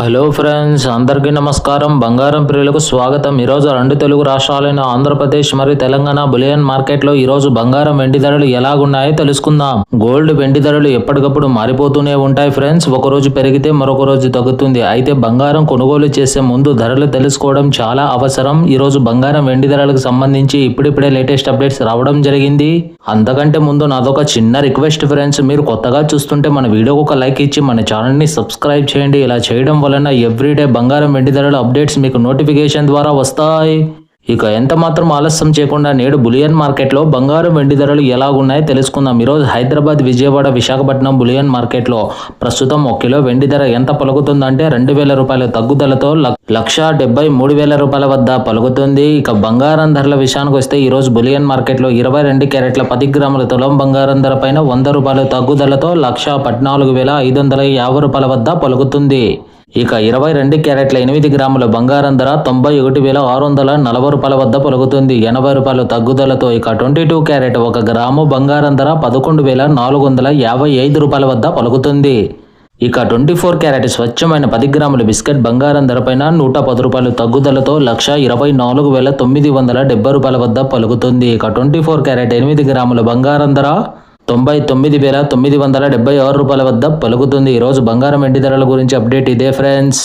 Hello friends అందరికీ నమస్కారం. బంగారం ప్రియులకు స్వాగతం. ఈరోజు రెండు తెలుగు రాష్ట్రాలైన ఆంధ్రప్రదేశ్ మరియు తెలంగాణ బులియన్ మార్కెట్లో ఈరోజు బంగారం వెండి ధరలు ఎలాగున్నాయో తెలుసుకుందాం. గోల్డ్ వెండి ధరలు ఎప్పటికప్పుడు మారిపోతూనే ఉంటాయి ఫ్రెండ్స్. ఒక రోజు పెరిగితే మరొక రోజు తగ్గుతుంది. అయితే బంగారం కొనుగోలు చేసే ముందు ధరలు తెలుసుకోవడం చాలా అవసరం. ఈరోజు బంగారం వెండి ధరలకు సంబంధించి ఇప్పుడిప్పుడే లేటెస్ట్ అప్డేట్స్ రావడం జరిగింది. అంతకంటే ముందు నాదొక చిన్న రిక్వెస్ట్ ఫ్రెండ్స్ మీరు కొత్తగా చూస్తుంటే మన వీడియోకి ఒక లైక్ ఇచ్చి మన ఛానల్ని సబ్స్క్రైబ్ చేయండి. ఇలా చేయడం వలన ఎవ్రీడే బంగారం వెండి ధరల అప్డేట్స్ మీకు నోటిఫికేషన్ ద్వారా వస్తాయి. ఇక ఎంత మాత్రం ఆలస్యం చేయకుండా నేడు బులియన్ మార్కెట్లో బంగారం వెండి ధరలు ఎలాగున్నాయో తెలుసుకుందాం. ఈరోజు హైదరాబాద్ విజయవాడ విశాఖపట్నం బులియన్ మార్కెట్లో ప్రస్తుతం ఒక కిలో వెండి ధర ఎంత పలుకుతుందంటే రెండు వేల రూపాయల తగ్గుదలతో లక్- లక్ష డెబ్బై మూడు వేల రూపాయల వద్ద పలుకుతుంది. ఇక బంగారం ధరల విషయానికి వస్తే ఈరోజు బులియన్ మార్కెట్లో ఇరవై రెండు క్యారెట్ల పది గ్రాముల తులం బంగారం ధర పైన వంద రూపాయల తగ్గుదలతో లక్ష పద్నాలుగు వేల ఐదు వందల యాభై రూపాయల వద్ద పలుకుతుంది. ఇక ఇరవై రెండు క్యారెట్ల ఎనిమిది గ్రాముల బంగారం ధర తొంభై ఒకటి వేల ఆరు వందల నలభై రూపాయల వద్ద పలుకుతుంది. ఎనభై రూపాయల తగ్గుదలతో ఇక ట్వంటీ టూ క్యారెట్ ఒక గ్రాము బంగారం ధర పదకొండు వేల నాలుగు వందల యాభై ఐదు రూపాయల వద్ద పలుకుతుంది. ఇక ట్వంటీ ఫోర్ క్యారెట్ స్వచ్ఛమైన పది గ్రాముల బిస్కెట్ బంగారం ధరపైన నూట పది రూపాయలు తగ్గుదలతో లక్ష ఇరవై నాలుగు వేల తొమ్మిది వందల డెబ్బై రూపాయల వద్ద పలుకుతుంది. ఇక ట్వంటీ ఫోర్ క్యారెట్ ఎనిమిది గ్రాముల బంగారం ధర తొంభై తొమ్మిది వేల తొమ్మిది వందల డెబ్బై ఆరు రూపాయల వద్ద పలుకుతుంది. ఈరోజు బంగారం వెండి ధరల గురించి అప్డేట్ ఇదే ఫ్రెండ్స్.